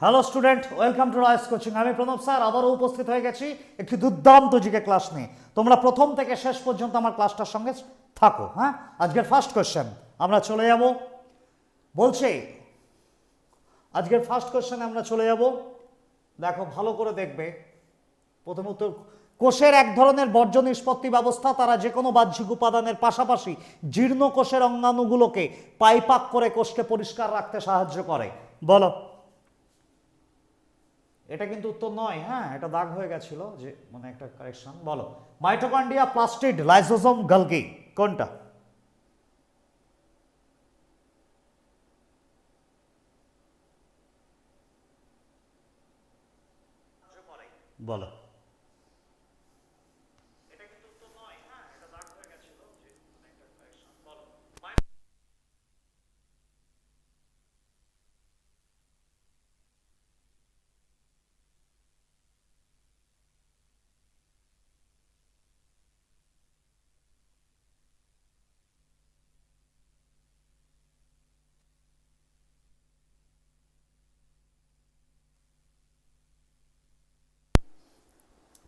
Hello student welcome to Royce coaching আমি Pranab sir, আবারও উপস্থিত হয়ে গেছি একটি দুর্দান্ত জিকে ক্লাস নিয়ে। তোমরা প্রথম থেকে শেষ পর্যন্ত আমার ক্লাসটার সঙ্গে থাকো হ্যাঁ? আজকের ফার্স্ট কোশ্চেন আমরা চলে যাব। বলছে, আজকের ফার্স্ট কোশ্চেনে আমরা চলে যাব। দেখো, ভালো করে দেখবে। প্রথম উত্তর, কোষের এক ধরনের বর্জ্য নিষ্পত্তি ব্যবস্থা তারা যে কোনো বাহ্যিক উপাদানের পাশাপাশি জীর্ণ কোষের অঙ্গাণুগুলোকে পাইপাক করে কোষকে পরিষ্কার রাখতে সাহায্য করে। বলো। এটা কিন্তু উত্তর নয় হ্যাঁ এটা দাগ হয়ে গেছিল যে মানে একটা কারেকশন বলো মাইটোকন্ডিয়া প্লাস্টিড লাইসোসোম গালগি কোনটা? বলো।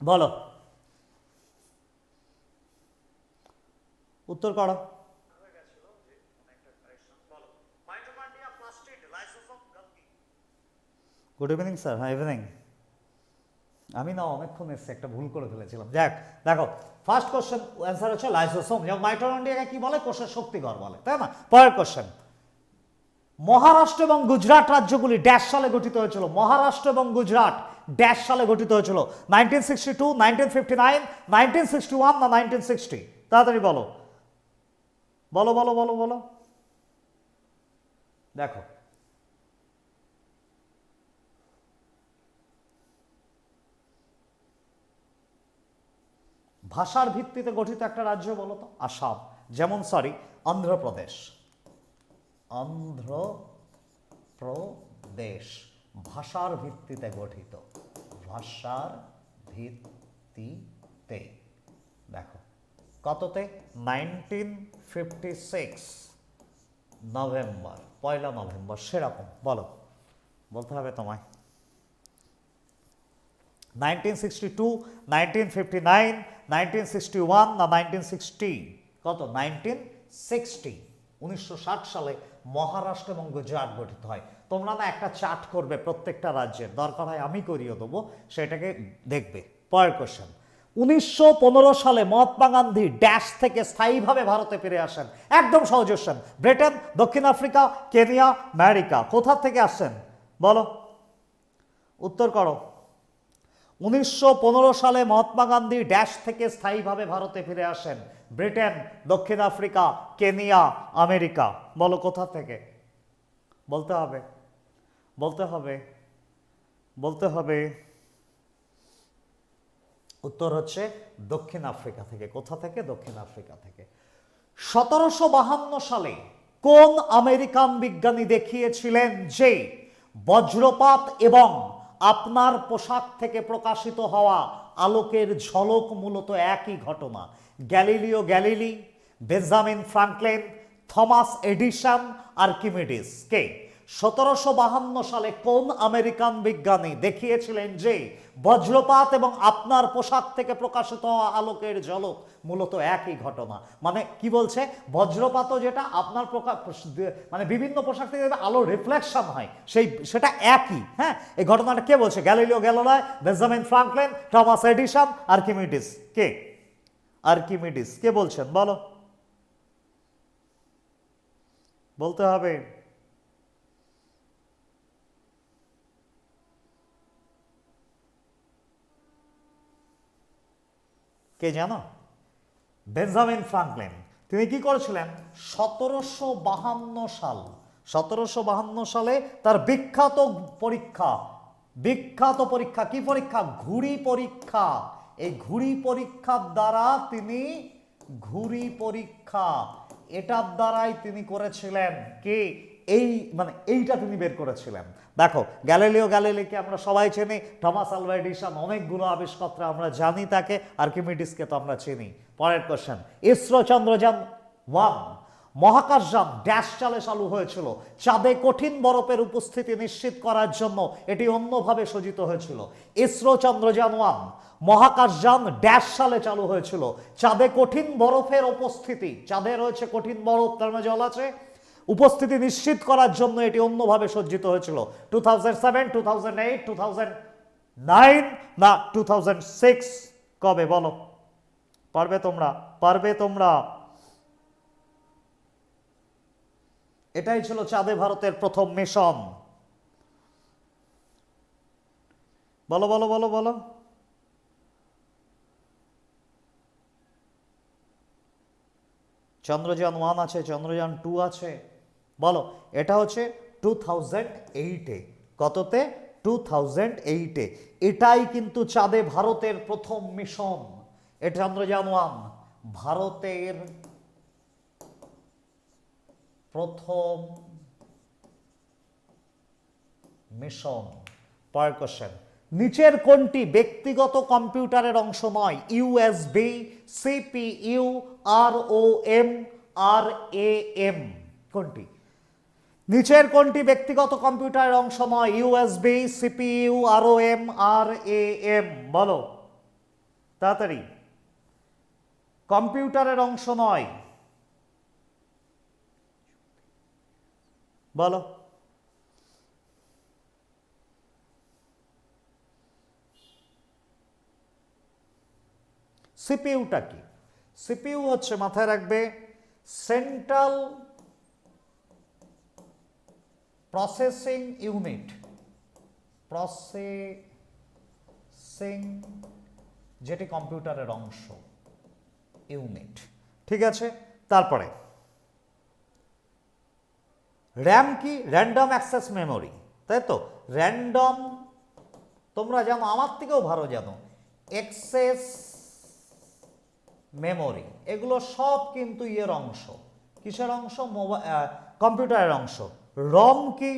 বলো। উত্তর করো। গুড ইভিনিং স্যার হ্যাঁ ইভিনিং আমি না অনেকক্ষণ এসছে, একটা ভুল করে ফেলেছিলাম। দেখ দেখো ফার্স্ট কোশ্চেন অ্যান্সার হচ্ছে লাইসোসোম যেমন মাইটোকন্ড্রিয়াকে কি বলে? কোষের শক্তিঘর বলে, তাই না? পরের কোশ্চেন মহারাষ্ট্র এবং গুজরাট রাজ্যগুলি ড্যাশ সালে গঠিত হয়েছিল। মহারাষ্ট্র এবং গুজরাট ড্যাশ সালে গঠিত হয়েছিল। Nineteen sixty two nineteen fifty nine nineteen sixty one না নাইনটিন সিক্সটি তাড়াতাড়ি বলো। বলো বলো বলো বলো। দেখো। ভাষার ভিত্তিতে গঠিত একটা রাজ্য বলো তো? আসাম। যেমন সরি অন্ধ্রপ্রদেশ। অন্ধ্র প্রদেশ ভাষার ভিত্তিতে গঠিত। ভাষার ভিত্তিতে। দেখো, কততে? নাইনটিন ফিফটি সিক্স, নভেম্বর, পয়লা নভেম্বর, সেরকম, বলো, বলতে হবে তোমায়। Nineteen sixty two, nineteen fifty nine, nineteen sixty one, না নাইনটিন সিক্সটি, কত? নাইনটিন সিক্সটি, উনিশশো ষাট সালে মহারাষ্ট্র এবং গুজরাট গঠিত হয়। তোমরা না একটা চার্ট করবে প্রত্যেকটা রাজ্যের। দরকার হয় আমি করিয়ে দেবো, সেটাকে দেখবে। পরের কোশ্চেন উনিশশো পনেরো সালে মহাত্মা গান্ধী ড্যাশ থেকে স্থায়ীভাবে ভারতে ফিরে আসেন। একদম সহজ কোশ্চেন ব্রিটেন, দক্ষিণ আফ্রিকা, কেনিয়া, আমেরিকা। কোথা থেকে আসছেন? বলো। উত্তর করো। উনিশশো পনেরো সালে মহাত্মা গান্ধী ড্যাশ থেকে স্থায়ীভাবে ভারতে ফিরে আসেন। ব্রিটেন, দক্ষিণ আফ্রিকা, কেনিয়া, আমেরিকা। বলো কোথা থেকে? বলতে হবে। বলতে হবে। বলতে হবে। উত্তর হচ্ছে দক্ষিণ আফ্রিকা থেকে। কোথা থেকে? দক্ষিণ আফ্রিকা থেকে। সতেরোশো বাহান্ন সালে কোন আমেরিকান বিজ্ঞানী দেখিয়েছিলেন যে বজ্রপাত এবং আপনার পোশাক থেকে প্রকাশিত হওয়া আলোকের ঝলক মূলত একই ঘটনা। Galileo Galilei, Benjamin Franklin, Thomas Edison Archimedes কে? সতেরোশো বাহান্ন সালে কোন আমেরিকান বিজ্ঞানী দেখিয়েছিলেন যে বজ্রপাত এবং আপনার পোশাক থেকে প্রকাশিত হওয়া আলোকের ঝলক মূলত একই ঘটনা। মানে কি বলছে? বজ্রপাতও যেটা আপনার মানে বিভিন্ন পোশাক থেকে আলো রিফ্লেকশন হয়, সেই সেটা একই হ্যাঁ? এই ঘটনাটা কে বলছে? Galileo Galilei Benjamin Franklin, Thomas Edison, Archimedes. কে? আর্কিমিডিস। কে বলছেন? বলো। বলতে হবে। কে জানো? Benjamin Franklin. তিনি কি করেছিলেন? সতেরোশো বাহান্ন সাল, সতেরোশো বাহান্ন সালে তার বিখ্যাত পরীক্ষা বিখ্যাত পরীক্ষা, কি পরীক্ষা? ঘুড়ি পরীক্ষা। এই ঘুড়ি পরীক্ষার দ্বারা তিনি, ঘুড়ি পরীক্ষা, এটার দ্বারাই তিনি করেছিলেন কে? এই মানে এইটা তিনি বের করেছিলেন। দেখো, গ্যালিলিও গ্যালিলিকে আমরা সবাই চিনি থমাস আলভা এডিসন অনেকগুলো আবিষ্কর্তা, আমরা জানি তাকে, আর্কিমিডিসকে তো আমরা চিনি। পরের কোশ্চেন ইসরো চন্দ্রযান ওয়ান মহাকাশযান ড্যাশ চালে চালু হয়েছিল। চাঁদে কঠিন বরফের উপস্থিতি নিশ্চিত করার জন্য এটি অন্যভাবে সজ্জিত হয়েছিল। ইসরো চন্দ্রযান ওয়ান মহাকাশযান ড্যাশ সালে চালু হয়েছিল। চাঁদে কঠিন বরফের উপস্থিতি, চাঁদে রয়েছে কঠিন বরফ, তার মধ্যে জল আছে উপস্থিতি নিশ্চিত করার জন্য এটি অন্যভাবে সজ্জিত হয়েছিল। Two thousand seven two thousand eight two thousand nine না টু থাউজেন্ড সিক্স কবে বলো? পারবে তোমরা? পারবে তোমরা? এটাই ছিল চাঁদে ভারতের প্রথম মিশন। বলো বলো বলো বলো। চন্দ্রযান ওয়ান আছে, চন্দ্রযান টু আছে। বলো, এটা হচ্ছে টু থাউজেন্ড এইটে কততে? টু থাউজেন্ড এইটে এটাই কিন্তু চাঁদে ভারতের প্রথম মিশন এটা চন্দ্রযান ওয়ান ভারতের প্রথম মিশন পরের কোশ্চেন নিচের কোনটি ব্যক্তিগত কম্পিউটারের অংশ নয়? USB CPU R O M R A M কোনটি? নিচের কোনটি ব্যক্তিগত কম্পিউটারের অংশ নয়? USB CPU R O M, R A M? বলো। তাড়াতাড়ি। কম্পিউটারের অংশ নয়। বলো। সিপিইউটা কি? সিপিইউ হচ্ছে মাথায় রাখবে, সেন্ট্রাল প্রসেসিং ইউনিট প্রসেসিং যেটি কম্পিউটারের অংশ। ইউনিট ঠিক আছে? তারপরে। র্যাম কি? র্যান্ডম অ্যাক্সেস মেমোরি তাই তো? র্যান্ডম তোমরা জানো, আমার থেকেও ভালো জানো। এক্সেস মেমোরি এগুলো সব কিন্তু ইয়ের অংশ। কিসের অংশ? মোবাইল কম্পিউটারের অংশ। রম কি?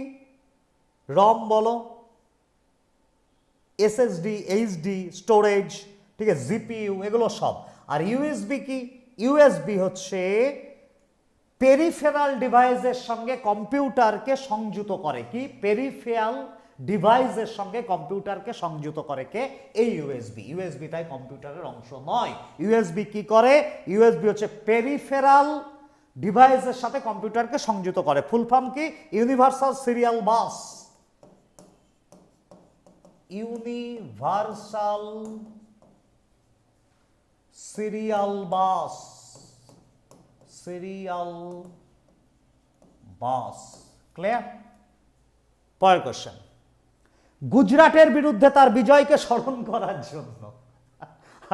রম বলো। এসএসডি এইচডি স্টোরেজ ঠিক আছে, জিপিইউ, এগুলো সব। আর ইউএসবি কি? ইউএসবি হচ্ছে পেরিফেরাল ডিভাইসের সঙ্গে কম্পিউটারকে সংযুক্ত করে। কি? পেরিফেরাল ডিভাইসের সঙ্গে কম্পিউটারকে সংযুক্ত করে কে? এই ইউএসবি ইউএসবি তাই কম্পিউটারের অংশ নয়। ইউএসবি কি করে? ইউএসবি হচ্ছে পেরিফেরাল ডিভাইসের সাথে কম্পিউটারকে সংযুক্ত করে। ফুল ফর্ম কি? Universal serial bus. Universal serial bus. Serial bus. Clear? পরের কোশ্চেন গুজরাটের বিরুদ্ধে তার বিজয়কে স্মরণ করার জন্য।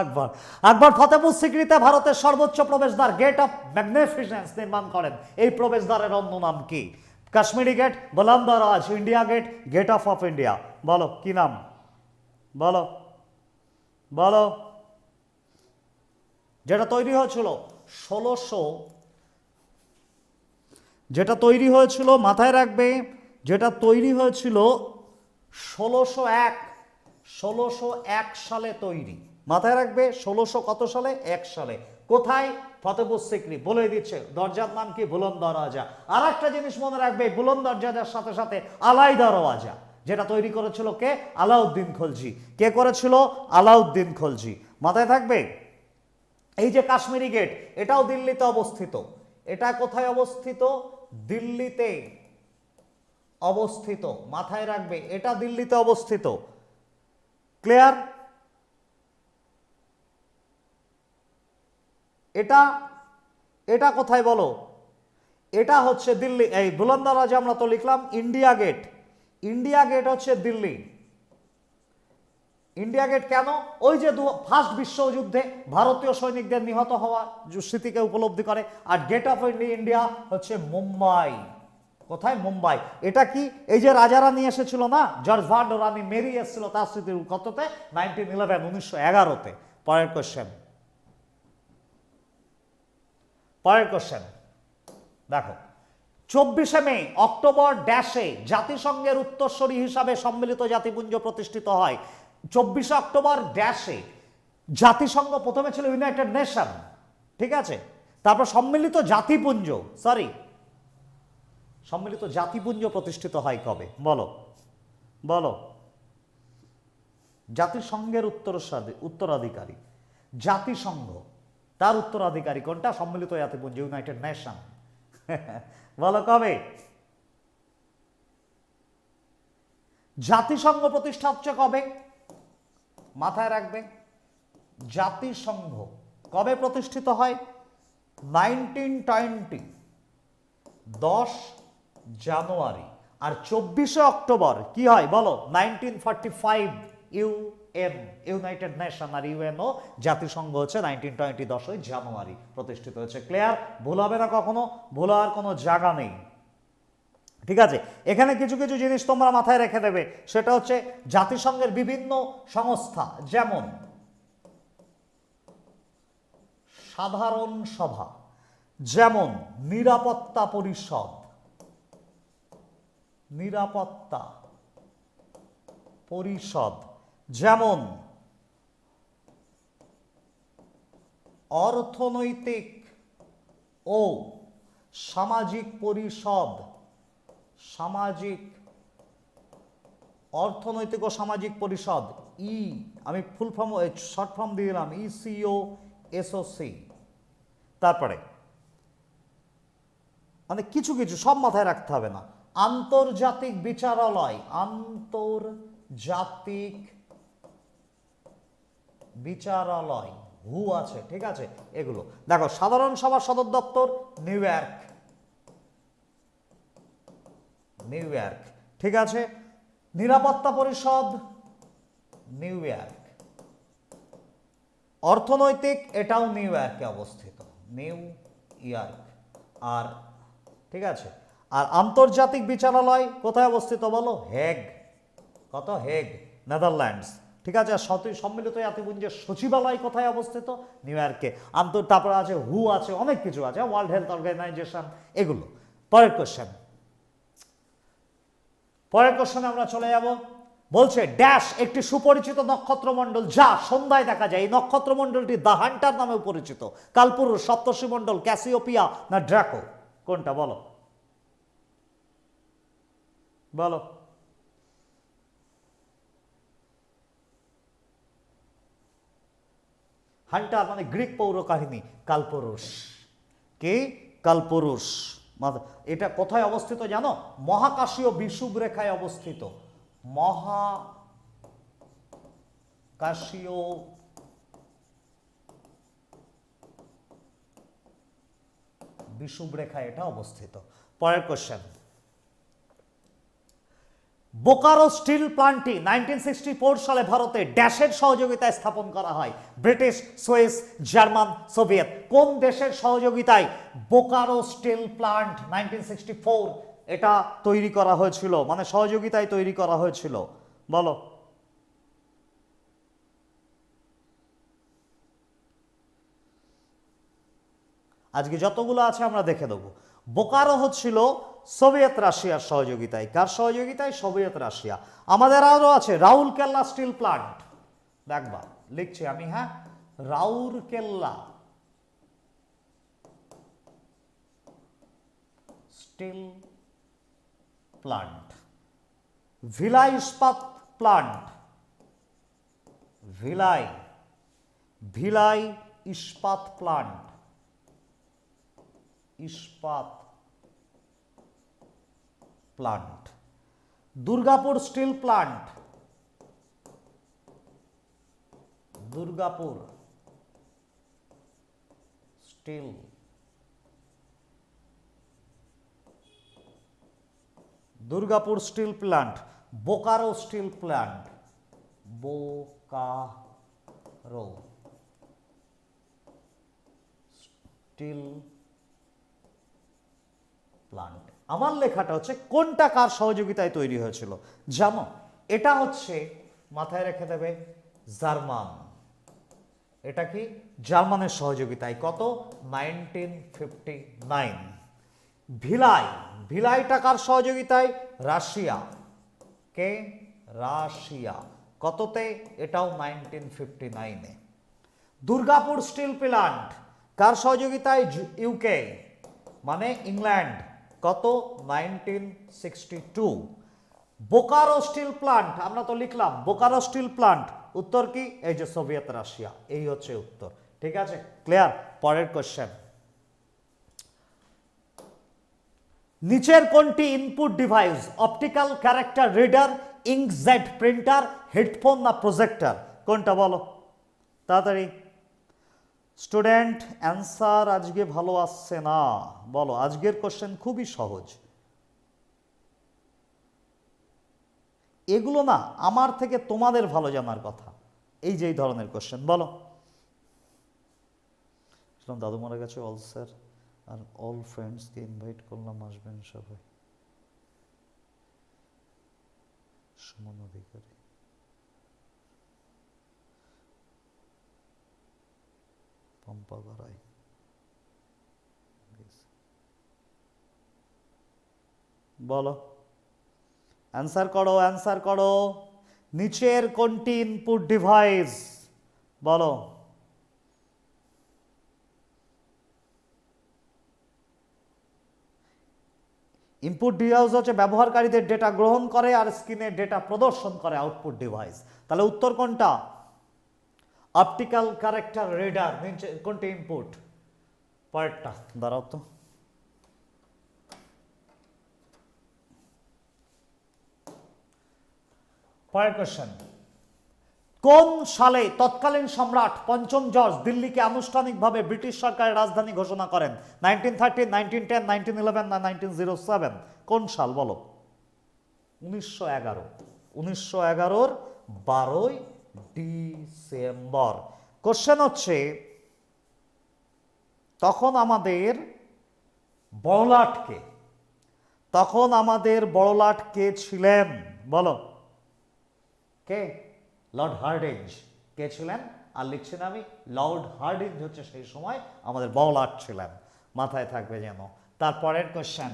আকবর। আকবর ফতেপুর সিক্রিতে ভারতের সর্বোচ্চ প্রবেশদ্বার গেট অফ ম্যাগনিফিসেন্স নির্মাণ করেন। এই প্রবেশদ্বারের অন্য নাম কি? Kashmiri gate বলান্দরাজ India gate gate of of India বলো, কি নাম? বলো বলো। যেটা তৈরি হয়েছিল ষোলোশো, যেটা তৈরি হয়েছিল মাথায় রাখবে, যেটা তৈরি হয়েছিল ষোলোশো এক ষোলোশো এক সালে তৈরি। মাথায় রাখবে ষোলোশো কত সালে? এক সালে। কোথায়? ফতেপুর সিকরি। বলে দিচ্ছে, দরজার নাম কি? বুলন্দ দরওয়াজা আর একটা জিনিস মনে রাখবে, বুলন্দ দরজার সাথে সাথে আলাই দরওয়াজা যেটা তৈরি করেছিল কে? আলাউদ্দিন খলজি। কে করেছিল? আলাউদ্দিন খলজি। মাথায় থাকবে? এই যে কাশ্মীরি গেট, এটাও দিল্লিতে অবস্থিত। এটা কোথায় অবস্থিত? দিল্লিতে অবস্থিত। মাথায় রাখবে, এটা দিল্লিতে অবস্থিত। ক্লিয়ার? এটা এটা কোথায় বলো? এটা হচ্ছে দিল্লি, এই বুলন্দারাজ আমরা তো লিখলাম ইন্ডিয়া গেট। ইন্ডিয়া গেট হচ্ছে দিল্লি। ইন্ডিয়া গেট কেন? ওই যে ফার্স্ট বিশ্বযুদ্ধে ভারতীয় সৈনিকদের নিহত হওয়া স্মৃতিকে উপলব্ধি করে, আর গেট অফ ইন্ডিয়া হচ্ছে মুম্বাই। কোথায়? মুম্বাই। এটা কি? এই যে রাজারা নিয়ে এসেছিল না? জর্জ ভার্ড রানী মেরি এসেছিল তার স্মৃতির কততে? নাইনটিন ইলেভেন, উনিশশো এগারোতে। পরের কোশ্চেন পরের কোশ্চেন দেখো, চব্বিশে মে, অক্টোবর ড্যাশে জাতিসংঘের উত্তরসূরি হিসাবে সম্মিলিত জাতিপুঞ্জ প্রতিষ্ঠিত হয়। চব্বিশে অক্টোবর ড্যাশে জাতিসংঘ প্রথমে ছিল ইউনাইটেড নেশন ঠিক আছে? তারপর সম্মিলিত জাতিপুঞ্জ সরি সম্মিলিত জাতিপুঞ্জ প্রতিষ্ঠিত হয় কবে? বলো বলো। জাতিসংঘের উত্তরস্বাধী- উত্তরাধিকারী, জাতিসংঘ তার উত্তরাধিকারী কোনটা? সম্মিলিত জাতিপুঞ্জ ইউনাইটেড নেশন বলো কবে? জাতিসংঘ প্রতিষ্ঠা হচ্ছে কবে? মাথায় রাখবে। জাতিসংঘ কবে প্রতিষ্ঠিত হয়? নাইনটিন টোয়েন্টি দশ জানুয়ারি। আর চব্বিশে অক্টোবর কি হয়? বলো nineteen forty five UN United Nation আর ইউএনও জাতিসংঘ হচ্ছে নাইনটিন টোয়েন্টি দশই জানুয়ারি প্রতিষ্ঠিত হয়েছে। ক্লিয়ার? ভুল হবে না কখনো? ভুল হওয়ার কোনো জায়গা নেই। ঠিক আছে? এখানে কিছু কিছু জিনিস তোমরা মাথায় রেখে দেবে। সেটা হচ্ছে জাতিসংঘের বিভিন্ন সংস্থা, যেমন সাধারণ সভা, যেমন নিরাপত্তা পরিষদ নিরাপত্তা পরিষদ যেমন, অর্থনৈতিক ও সামাজিক পরিষদ, সামাজিক, অর্থনৈতিক ও সামাজিক পরিষদ, ই, আমি ফুল ফর্ম শর্ট ফর্ম দিয়ে দিলাম E ইসিও এসওসি তারপরে মানে কিছু কিছু, সব মাথায় রাখতে হবে না। আন্তর্জাতিক বিচারালয়, আন্তর্জাতিক বিচারালয়, হু আছে, ঠিক আছে? এগুলো। দেখো, সাধারণ সভা সদর দপ্তর, নিউ ইয়র্ক। নিউ ইয়র্ক, ঠিক আছে? নিরাপত্তা পরিষদ, নিউ ইয়র্ক। অর্থনৈতিক, এটাও নিউ ইয়র্কে অবস্থিত। নিউ ইয়র্ক, আর, ঠিক আছে? আর আন্তর্জাতিক বিচারালয় কোথায় অবস্থিত বলো? হেগ। কত? Hague, Netherlands. ঠিক আছে? সম্মিলিত জাতিপুঞ্জের সচিবালয় কোথায় অবস্থিত? নিউ ইয়র্কে আন্তর তারপরে আছে হু আছে, অনেক কিছু আছে। ওয়ার্ল্ড হেলথ অর্গানাইজেশন এগুলো। পরের কোশ্চেন পরের কোশ্চেনে আমরা চলে যাব। বলছে ড্যাশ একটি সুপরিচিত নক্ষত্রমণ্ডল যা সন্ধ্যায় দেখা যায়। এই নক্ষত্রমণ্ডলটি দ্য হান্টার নামেও পরিচিত। কালপুরুষ সপ্তর্ষি মণ্ডল, ক্যাসিওপিয়া না ড্রাকো কোনটা বলো? বলো। হান্টার মানে গ্রিক পৌর কাহিনী কালপুরুষ। কে? কালপুরুষ। এটা কোথায় অবস্থিত জানো? মহাকাশীয় বিষুব রেখায় অবস্থিত। মহাকাশীয় বিষুব রেখায় এটা অবস্থিত। পরের কোশ্চেন বোকারো স্টিল প্লান্টটি নাইনটিন সালে ভারতে ড্যাশের সহযোগিতায় স্থাপন করা হয়। ব্রিটিশ, সুইস, জার্মান, সোভিয়েত কোন দেশের সহযোগিতায় বোকারো স্টিল প্লান্ট নাইনটিন এটা তৈরি করা হয়েছিল? মানে সহযোগিতায় তৈরি করা হয়েছিল? বলো। আজকে যতগুলো আছে আমরা দেখে দেবো। বোকারো হচ্ছিল সোভিয়েত রাশিয়ার সহযোগিতায়। কার সহযোগিতায়? Soviet Russia. আমাদের আরও আছে, রাউল কেল্লা স্টিল প্লান্ট। দেখবা লিখছি আমি হ্যাঁ? Rourkela steel plant. ভিলাই ইস্পাত প্লান্ট। ভিলাই ভিলাই ইস্পাত প্লান্ট। ইস্পাত plant Durgapur steel plant Durgapur steel Durgapur steel plant Bokaro steel plant Bokaro steel plant আমার লেখাটা হচ্ছে কোনটা কার সহযোগিতায় তৈরি হয়েছিল? জানো এটা হচ্ছে, মাথায় রেখে দেবে, জার্মান। এটা কি? জার্মানের সহযোগিতায়। কত? Nineteen fifty nine. Bhilai. Bhilai টাকার সহযোগিতায়? রাশিয়া। কে? রাশিয়া। কততে? এটাও নাইনটিন ফিফটি নাইনে। Durgapur steel plant. কার সহযোগিতায়? ইউকে। মানে ইংল্যান্ড। কত? নাইনটিন বোকারো স্টিল প্লান্ট, আমরা তো লিখলাম, বোকারো স্টিল প্লান্ট। উত্তর কি? এই যে সোভিয়েত রাশিয়া, এই হচ্ছে উত্তর। ঠিক আছে? ক্লিয়ার পরের কোশ্চেন নিচের কোনটি input device optical character reader inkjet printer headphone না প্রজেক্টর কোনটা বলো? তাড়াতাড়ি। স্টুডেন্ট, অ্যান্সার আজকে ভালো আসছে না। বলো, আজকের কোশ্চেন খুবই সহজ। এগুলো না আমার থেকে তোমাদের ভালো জানার কথা। এই যে এই ধরনের কোশ্চেন, বলো। দাদু মারা গেছে অল স্যার আর অল ফ্রেন্ডসকে ইনভাইট করলাম, আসবেন সবাই। সুমন অধিকারী। গড়াই বলো। অ্যান্সার করো অ্যান্সার করো। নিচের কোনটি ইনপুট ডিভাইস বলো। ইনপুট ডিভাইস হচ্ছে ব্যবহারকারীদের ডেটা গ্রহণ করে আর স্ক্রিনের ডেটা প্রদর্শন করে আউটপুট ডিভাইস তাহলে উত্তর কোনটা? অপটিক্যাল ক্যারেক্টার রেডার কোনটি ইনপুট পরেরটা দাঁড়াও তো। পরের কোশ্চেন কোন সালে তৎকালীন সম্রাট পঞ্চম জর্জ দিল্লিকে আনুষ্ঠানিকভাবে ব্রিটিশ সরকারের রাজধানী ঘোষণা করেন? Nineteen thirty, nineteen ten, nineteen eleven না নাইনটিন জিরো সেভেন? কোন সাল বলো? উনিশশো এগারো। উনিশশো এগারোর বারোই ডিসেম্বর। কোশ্চেন হচ্ছে, তখন আমাদের বড়লাটকে তখন আমাদের বড়লাট কে ছিলেন? বলো। কে? Lord Hardinge. কে ছিলেন? আর লিখছেন আমি, লর্ড হার্ডিঞ্জ হচ্ছে সেই সময় আমাদের বড়লাট ছিলেন। মাথায় থাকবে যেন। তারপরের কোশ্চেন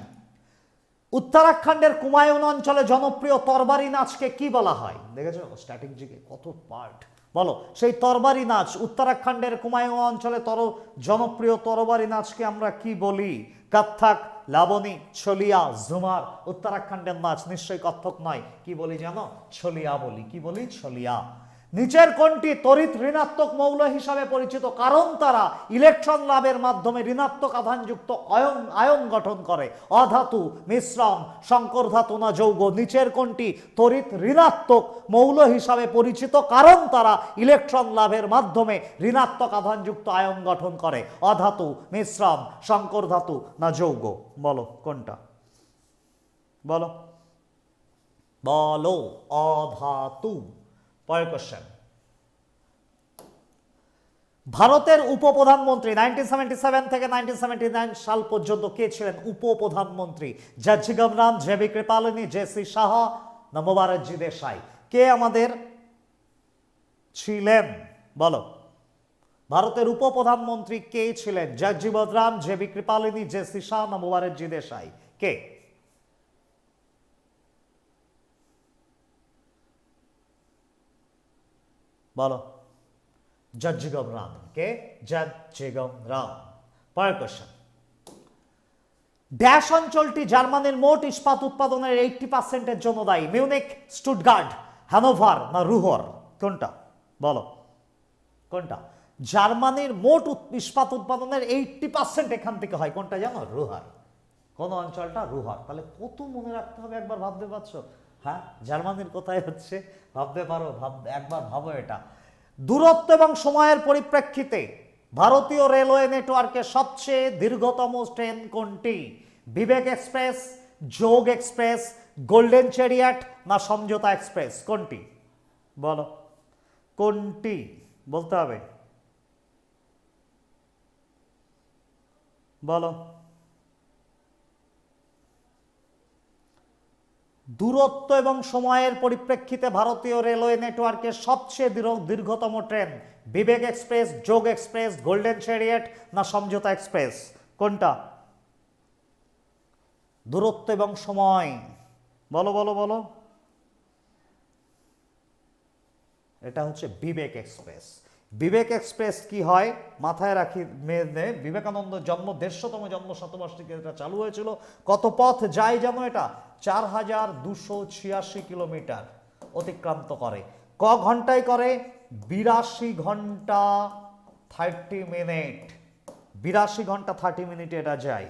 উত্তরাখণ্ডের কুমায়ুন অঞ্চলে জনপ্রিয় তরবারি নাচকে কি বলা হয়? দেখেছ? স্ট্র্যাটেজিকে কত পার্ট বলো, সেই তরবারি নাচ, উত্তরাখণ্ডের কুমায়ুন অঞ্চলে তর, জনপ্রিয় তরবারি নাচকে আমরা কি বলি? কত্থক লাবণী, ছলিয়া, ঝুমার, উত্তরাখণ্ডের নাচ নিশ্চয়ই কত্থক নয়। কি বলি জানো? ছলিয়া বলি। কি বলি? ছলিয়া। নিচের কোনটি তড়িৎ ঋণাত্মক মৌল হিসাবে পরিচিত? কারণ তারা ইলেকট্রন লাভের মাধ্যমে ঋণাত্মক আধানযুক্ত অয়ন আয়ন গঠন করে। অধাতু, মিশ্রণ, শঙ্কর ধাতু না যৌগ, নিচের কোনটি তড়িৎ ঋণাত্মক মৌল হিসাবে পরিচিত? কারণ তারা ইলেকট্রন লাভের মাধ্যমে ঋণাত্মক আধানযুক্ত আয়ন গঠন করে। অধাতু, মিশ্রণ, শঙ্কর ধাতু না যৌগ? বলো, কোনটা? বলো। বলো, অধাতু। পরের কোশ্চেন ভারতের উপপ্রধানমন্ত্রী নাইনটিন সেভেন্টি সেভেন থেকে নাইনটিন সেভেন্টি নাইন সাল পর্যন্ত কে ছিলেন উপপ্রধানমন্ত্রী? Jagjivan Ram J B Kripalani, J C Shah না দেশাই। কে আমাদের ছিলেন? বলো। ভারতের উপপ্রধানমন্ত্রী কে ছিলেন? Jagjivan Ram J B Kripalani, J C Shah না দেশাই। কে? বলো জজ্জিগম রাম কে জজ্জিগম রাম পরের কোশ্চেন ড্যাশ অঞ্চলটি জার্মানির মোট ইস্পাত উৎপাদনের এইটটি পার্সেন্টের জন্য দায়ী। মিউনিক স্টুটগার্ড হ্যানোভার না রুহর কোনটা? বলো কোনটা? জার্মানির মোট ইস্পাত উৎপাদনের এইটটি পার্সেন্ট এখান থেকে হয়। কোনটা জানো? রুহার কোন অঞ্চলটা রুহার তাহলে কত মনে রাখতে হবে একবার ভাবতে পারছ? হ্যাঁ? জার্মানির কোথায় হচ্ছে, ভাবতে পারো, ভাব, একবার ভাবো এটা। দূরত্ব এবং সময়ের পরিপ্রেক্ষিতে ভারতীয় রেলওয়ে নেটওয়ার্কের সবচেয়ে দীর্ঘতম ট্রেন কোনটি? Vivek express, Yog express, golden chariot না সমঝোতা এক্সপ্রেস? কোনটি? বলো। কোনটি? বলতে হবে। বলো। দূরত্ব এবং সময়ের পরিপ্রেক্ষিতে ভারতীয় রেলওয়ে নেটওয়ার্কের সবচেয়ে দীর্ঘ- দীর্ঘতম train Vivek express, Yog express, golden chariot না সমঝোতা এক্সপ্রেস? কোনটা? দূরত্ব এবং সময়। বলো বলো বলো। এটা হচ্ছে বিবেক এক্সপ্রেস। বিবেক এক্সপ্রেস কি হয়? মাথায় রাখি মেয়ে বিবেকানন্দ জন্ম, দেড়শোতম জন্ম, শতবার্ষিকী এটা চালু হয়েছিল। কত পথ যায় যেন এটা? চার হাজার দুশো ছিয়াশি কিলোমিটার অতিক্রান্ত করে। ক ঘন্টায় করে? বিরাশি ঘণ্টা থার্টি মিনিট বিরাশি ঘণ্টা থার্টি মিনিটে এটা যায়।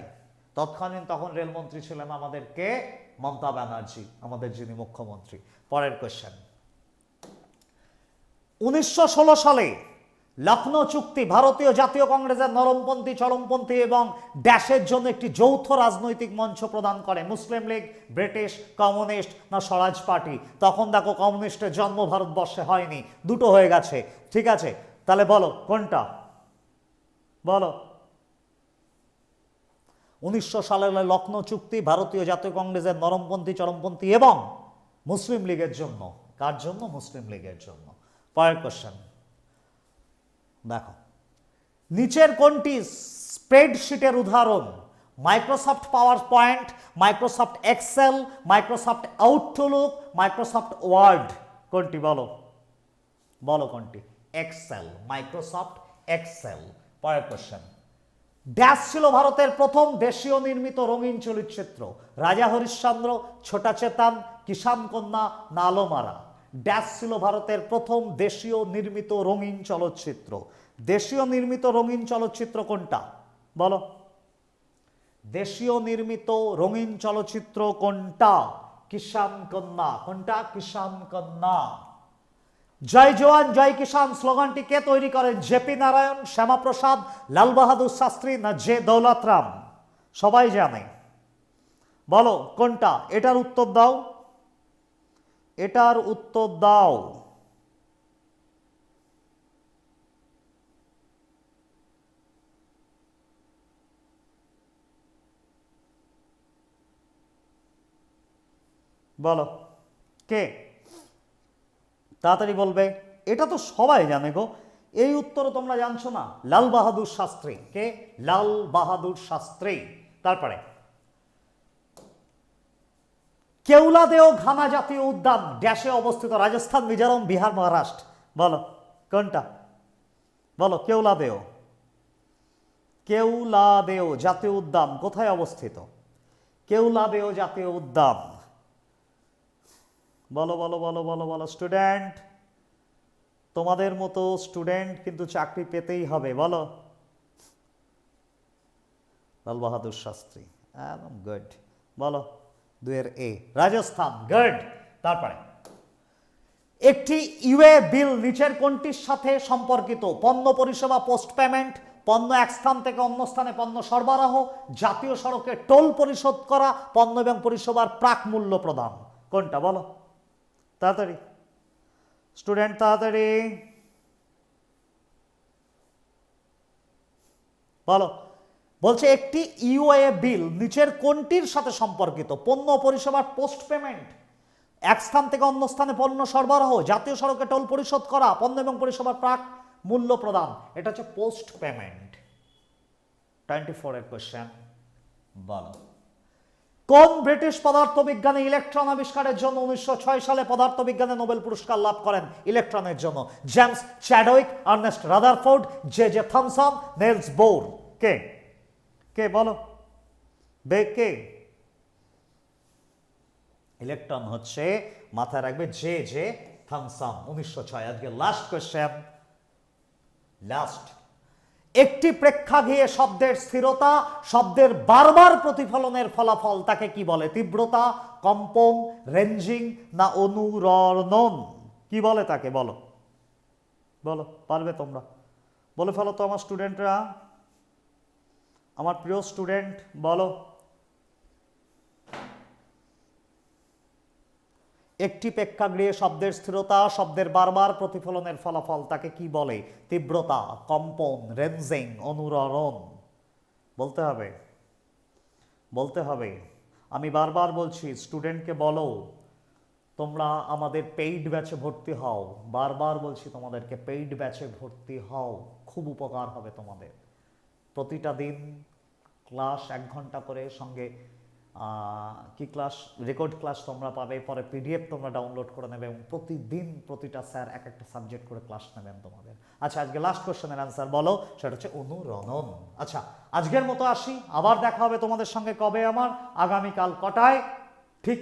তৎকালীন তখন রেলমন্ত্রী ছিলেন আমাদের কে? মমতা ব্যানার্জি, আমাদের যিনি মুখ্যমন্ত্রী। পরের কোয়েশ্চেন উনিশশো ষোলো সালে লখনৌ চুক্তি ভারতীয় জাতীয় কংগ্রেসের নরমপন্থী, চরমপন্থী এবং ড্যাশের জন্য একটি যৌথ রাজনৈতিক মঞ্চ প্রদান করে। মুসলিম লীগ, ব্রিটিশ, কমিউনিস্ট না স্বরাজ পার্টি? তখন দেখো কমিউনিস্টের জন্ম ভারতবর্ষে হয়নি। দুটো হয়ে গেছে। ঠিক আছে? তাহলে বলো, কোনটা? বলো। উনিশশো সালের লখনৌ চুক্তি, ভারতীয় জাতীয় কংগ্রেসের নরমপন্থী, চরমপন্থী এবং মুসলিম লীগের জন্য। কার জন্য? মুসলিম লীগের জন্য। পরের কোশ্চেন দেখো। নিচের কোনটি স্প্রেডশিটের উদাহরণ? Microsoft PowerPoint, Microsoft Excel, Microsoft Outlook, Microsoft Word. কোনটি বলো? বলো কোনটি? Excel, Microsoft Excel. পরের কোশ্চেন ড্যাশ ছিল ভারতের প্রথম দেশীয় নির্মিত রঙিন চলচ্চিত্র। রাজা হরিশ্চন্দ্র, ছোটা চেতান কিষান কন্যা, নালোমারা। ড্যাশ ছিল ভারতের প্রথম দেশীয় নির্মিত রঙিন চলচ্চিত্র। দেশীয় নির্মিত রঙিন চলচ্চিত্র কোনটা? বলো। দেশীয় নির্মিত রঙিন চলচ্চিত্র কোনটা? কিষান কন্যা। কোনটা? কিষান কন্যা। জয় জওয়ান, জয় কিষান স্লোগানটি কে তৈরি করেন? জেপি নারায়ণ, শ্যামাপ্রসাদ লাল বাহাদুর শাস্ত্রী না জে দৌলতরাম? সবাই জানে। বলো, কোনটা? এটার উত্তর দাও। এটার উত্তর দাও। বলো, কে? তাড়াতাড়ি বলবে, এটা তো সবাই জানে গো। এই উত্তরও তোমরা জানছো না। লাল বাহাদুর শাস্ত্রী। কে? লাল বাহাদুর শাস্ত্রী। তারপরে কেউলাদেও ঘানা জাতীয় উদ্যান ড্যাশে অবস্থিত রাজস্থান, মিজোরাম, বিহার, মহারাষ্ট্র। বলো, কোনটা? বলো, কেউলাদেও। কেউলাদেও জাতীয় উদ্যান কোথায় অবস্থিত? কেউলাদেও জাতীয় উদ্যান। বলো বলো বলো বলো বলো, স্টুডেন্ট। তোমাদের মতো স্টুডেন্ট কিন্তু চাকরি পেতেই হবে, বলো। লাল বাহাদুর শাস্ত্রী গুড বলো। দুয়ের এ। রাজস্থান, গুড। তারপরে, একটি ইউএ বিল নিচের কোনটির সাথে সম্পর্কিত? পণ্য পরিষেবা, পোস্ট পেমেন্ট, পণ্য এক স্থান থেকে অন্য স্থানে পণ্য সরবরাহ, জাতীয় সড়কে টোল পরিশোধ করা, পণ্য এবং পরিষেবার প্রাক মূল্য প্রদান। কোনটা বলো? তাড়াতাড়ি। স্টুডেন্ট, তাড়াতাড়ি। বলো। বলছে একটি ইউএ বিল নিচের কোনটির সাথে সম্পর্কিত? পণ্য পরিষেবার পোস্ট পেমেন্ট। এক স্থান থেকে অন্য স্থানে পণ্য সরবরাহ, জাতীয় সড়কে টোল পরিশোধ করা, পণ্য এবং পরিষেবার প্রাক মূল্য প্রদান। এটা হচ্ছে পোস্ট পেমেন্ট। টোয়েন্টি ফোরের কোয়েশ্চেন বলো। কোন ব্রিটিশ পদার্থবিজ্ঞানী ইলেকট্রন আবিষ্কারের জন্য উনিশশো ছয় সালে পদার্থবিজ্ঞানে নোবেল পুরস্কার লাভ করেন? ইলেকট্রনের জন্য। James Chadwick, Ernest Rutherford, J J Thomson, Niels Bohr. কে? কে বলো? বে কে? ইলেকট্রন হচ্ছে, মাথায় রাখবে জে জে থমসন উনিশশো ছয়। আজকে লাস্ট কোয়েশ্চেন লাস্ট একটি প্রেক্ষাগৃহে শব্দের স্থিরতা, শব্দের বারবার প্রতিফলনের ফলাফল তাকে কি বলে? তীব্রতা, কম্পন, রেঞ্জিং না অনুরণন? কি বলে তাকে? বলো। বলো, পারবে তোমরা? বলে ফেলো তো আমার স্টুডেন্টরা আমার প্রিয় স্টুডেন্ট বলো। একটি প্রেক্ষাগৃহে শব্দের স্থিরতা, শব্দের বারবার প্রতিফলনের ফলাফল তাকে কি বলে? তীব্রতা, কম্পন রেঞ্জিং অনুরণ বলতে হবে। বলতে হবে। আমি বারবার বলছি স্টুডেন্টকে বলো, তোমরা আমাদের পেইড ব্যাচে ভর্তি হও। বারবার বলছি, তোমাদেরকে পেইড ব্যাচে ভর্তি হও। খুব উপকার হবে তোমাদের। প্রতিটা দিন ক্লাস এক ঘণ্টা করে সঙ্গে কি ক্লাস, রেকর্ড ক্লাস তোমরা পাবে, পরে পিডিএফ তোমরা ডাউনলোড করে নেবে এবং প্রতিদিন প্রতিটা স্যার এক একটা সাবজেক্ট করে ক্লাস নেবেন তোমাদের। আচ্ছা আজকে লাস্ট কোশ্চেনের অ্যান্সার বলো, সেটা হচ্ছে অনুরণন। আচ্ছা আজকের মতো আসি, আবার দেখা হবে তোমাদের সঙ্গে কবে আমার, আগামীকাল কটায়? ঠিক,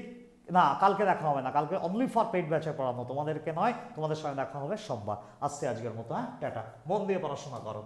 না, কালকে দেখা হবে না, কালকে অনলি ফর পেইড ব্যাচে পড়ানো তোমাদেরকে নয়, তোমাদের সঙ্গে দেখা হবে সোমবার। আসছে আজকের মতো হ্যাঁ? টাটা। মন দিয়ে পড়াশোনা করো।